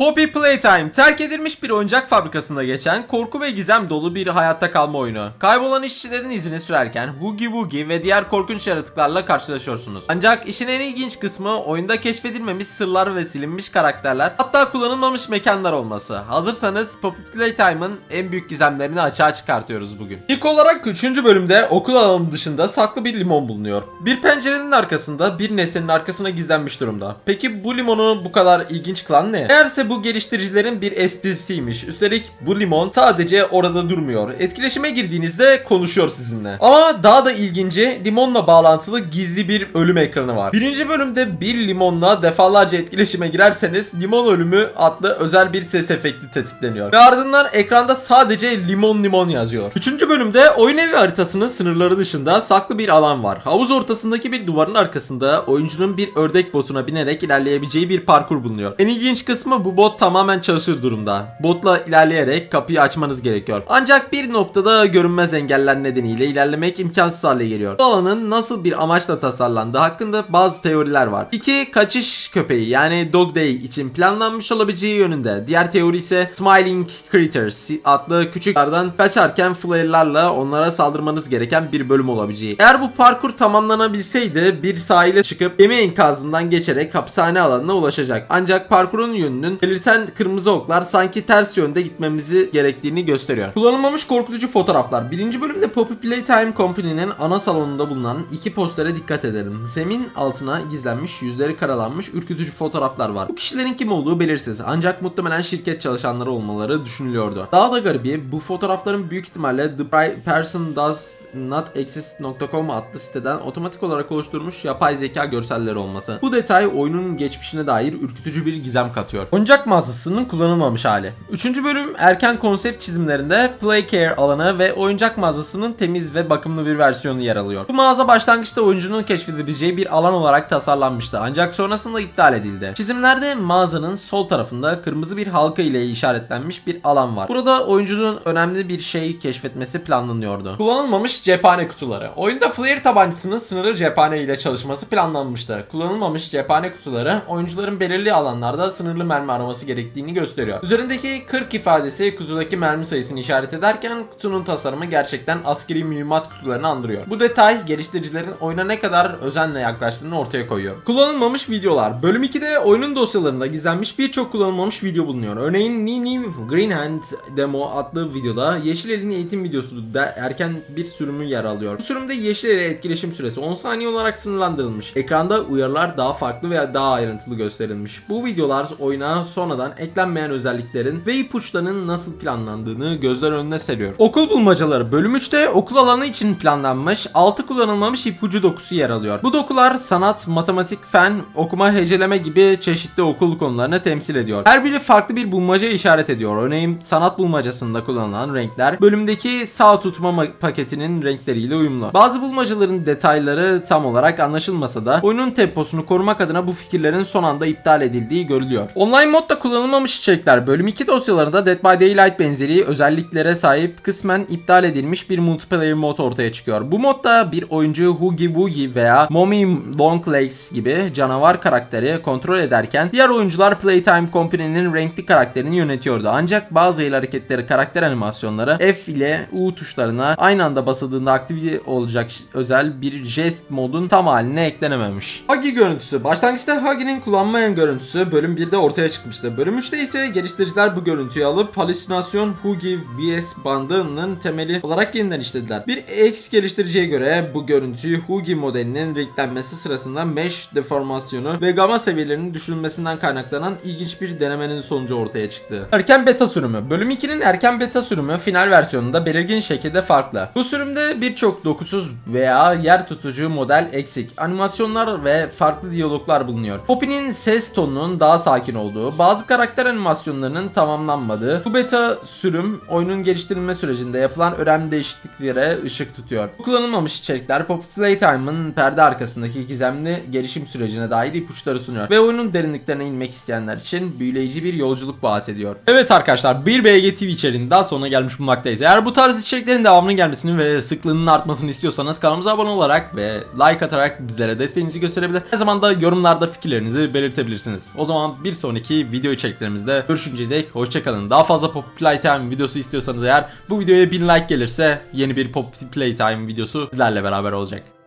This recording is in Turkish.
Poppy Playtime terk edilmiş bir oyuncak fabrikasında geçen korku ve gizem dolu bir hayatta kalma oyunu. Kaybolan işçilerin izini sürerken Woogie Woogie ve diğer korkunç yaratıklarla karşılaşıyorsunuz. Ancak işin en ilginç kısmı oyunda keşfedilmemiş sırlar ve silinmiş karakterler hatta kullanılmamış mekanlar olması. Hazırsanız Poppy Playtime'ın en büyük gizemlerini açığa çıkartıyoruz bugün. İlk olarak 3. bölümde okul alanı dışında saklı bir limon bulunuyor. Bir pencerenin arkasında bir nesnenin arkasına gizlenmiş durumda. Peki bu limonu bu kadar ilginç kılan ne? Bu geliştiricilerin bir esprisiymiş. Üstelik bu limon sadece orada durmuyor. Etkileşime girdiğinizde konuşuyor sizinle. Ama daha da ilginci limonla bağlantılı gizli bir ölüm ekranı var. Birinci bölümde bir limonla defalarca etkileşime girerseniz limon ölümü adlı özel bir ses efekti tetikleniyor. Ve ardından ekranda sadece limon limon yazıyor. Üçüncü bölümde oyun evi haritasının sınırları dışında saklı bir alan var. Havuz ortasındaki bir duvarın arkasında oyuncunun bir ördek botuna binerek ilerleyebileceği bir parkur bulunuyor. En ilginç kısmı bu bot tamamen çalışır durumda. Botla ilerleyerek kapıyı açmanız gerekiyor. Ancak bir noktada görünmez engeller nedeniyle ilerlemek imkansız hale geliyor. Bu alanın nasıl bir amaçla tasarlandığı hakkında bazı teoriler var. İki kaçış köpeği yani Dog Day için planlanmış olabileceği yönünde. Diğer teori ise Smiling Critters adlı küçüklerden kaçarken flare'larla onlara saldırmanız gereken bir bölüm olabileceği. Eğer bu parkur tamamlanabilseydi bir sahile çıkıp gemi enkazından geçerek hapishane alanına ulaşacak. Ancak parkurun yönünün belirten kırmızı oklar sanki ters yönde gitmemizi gerektiğini gösteriyor. Kullanılmamış korkutucu fotoğraflar. Birinci bölümde Poppy Playtime Company'nin ana salonunda bulunan iki postere dikkat edelim. Zemin altına gizlenmiş, yüzleri karalanmış, ürkütücü fotoğraflar var. Bu kişilerin kim olduğu belirsiz. Ancak muhtemelen şirket çalışanları olmaları düşünülüyordu. Daha da garibi bu fotoğrafların büyük ihtimalle The Person Does Not Exist.com adlı siteden otomatik olarak oluşturulmuş yapay zeka görselleri olması. Bu detay oyunun geçmişine dair ürkütücü bir gizem katıyor. Oyuncak mağazasının kullanılmamış hali. Üçüncü bölüm erken konsept çizimlerinde Play Care alanı ve oyuncak mağazasının temiz ve bakımlı bir versiyonu yer alıyor. Bu mağaza başlangıçta oyuncunun keşfedebileceği bir alan olarak tasarlanmıştı ancak sonrasında iptal edildi. Çizimlerde mağazanın sol tarafında kırmızı bir halka ile işaretlenmiş bir alan var. Burada oyuncunun önemli bir şey keşfetmesi planlanıyordu. Kullanılmamış cephane kutuları. Oyunda flare tabancasının sınırlı cephane ile çalışması planlanmıştı. Kullanılmamış cephane kutuları oyuncuların belirli alanlarda sınırlı mermi araması gerektiğini gösteriyor. Üzerindeki 40 ifadesi kutudaki mermi sayısını işaret ederken kutunun tasarımı gerçekten askeri mühimmat kutularını andırıyor. Bu detay geliştiricilerin oyuna ne kadar özenle yaklaştığını ortaya koyuyor. Kullanılmamış videolar. Bölüm 2'de oyunun dosyalarında gizlenmiş birçok kullanılmamış video bulunuyor. Örneğin Nini Green Hand Demo adlı videoda Yeşil El'in eğitim videosu da erken bir sürümü yer alıyor. Bu sürümde Yeşil El'e etkileşim süresi 10 saniye olarak sınırlandırılmış. Ekranda uyarılar daha farklı veya daha ayrıntılı gösterilmiş. Bu videolar oyuna sonradan eklenmeyen özelliklerin ve ipuçlarının nasıl planlandığını gözler önüne seriyor. Okul bulmacaları bölüm 3'te okul alanı için planlanmış 6 kullanılmamış ipucu dokusu yer alıyor. Bu dokular sanat, matematik, fen, okuma, heceleme gibi çeşitli okul konularını temsil ediyor. Her biri farklı bir bulmaca işaret ediyor. Örneğin sanat bulmacasında kullanılan renkler bölümdeki sağ tutma ma- paketinin renkleriyle uyumlu. Bazı bulmacaların detayları tam olarak anlaşılmasa da oyunun temposunu korumak adına bu fikirlerin son anda iptal edildiği görülüyor. Online modda kullanılmamış içerikler bölüm 2 dosyalarında Dead by Daylight benzeri özelliklere sahip kısmen iptal edilmiş bir multiplayer mod ortaya çıkıyor. Bu modda bir oyuncu Hoogie Woogie veya Mommy Longlegs gibi canavar karakteri kontrol ederken diğer oyuncular Playtime Company'nin renkli karakterini yönetiyordu. Ancak bazı el hareketleri karakter animasyonları F ile U tuşlarına aynı anda basıldığında aktive olacak özel bir jest modun tam haline eklenememiş. Huggy görüntüsü. Başlangıçta Huggy'nin kullanmayan görüntüsü bölüm 1'de ortaya çıkmıştı. Bölüm 3'te ise geliştiriciler bu görüntüyü alıp halüsinasyon Huggy VS bandının temeli olarak yeniden işlediler. Bir X geliştiriciye göre bu görüntüyü Huggy modelinin renklenmesi sırasında mesh deformasyonu ve gamma seviyelerinin düşürülmesinden kaynaklanan ilginç bir denemenin sonucu ortaya çıktı. Erken beta sürümü. Bölüm 2'nin erken beta sürümü final versiyonunda belirgin şekilde farklı. Bu sürümde birçok dokusuz veya yer tutucu model eksik, animasyonlar ve farklı diyaloglar bulunuyor. Poppy'nin ses tonunun daha sakin olduğu, bazı karakter animasyonlarının tamamlanmadığı, bu beta sürüm oyunun geliştirilme sürecinde yapılan önemli değişikliklere ışık tutuyor. Bu kullanılmamış içerikler Poppy Playtime'ın perde arkasındaki gizemli gelişim sürecine dair ipuçları sunuyor ve oyunun derinliklerine inmek isteyenler için büyüleyici bir yolculuk vaat ediyor. Evet arkadaşlar bir BG TV içeriğinin daha sonuna gelmiş bulunmaktayız. Eğer bu tarz içeriklerin devamının gelmesini ve sıklığının artmasını istiyorsanız kanalımıza abone olarak ve like atarak bizlere desteğinizi gösterebilir. Her zaman da yorumlarda fikirlerinizi belirtebilirsiniz. O zaman bir sonraki video içeriklerimizde görüşünceye dek hoşçakalın. Daha fazla Poppy Playtime videosu istiyorsanız eğer bu videoya 1000 like gelirse yeni bir Poppy Playtime videosu sizlerle beraber olacak.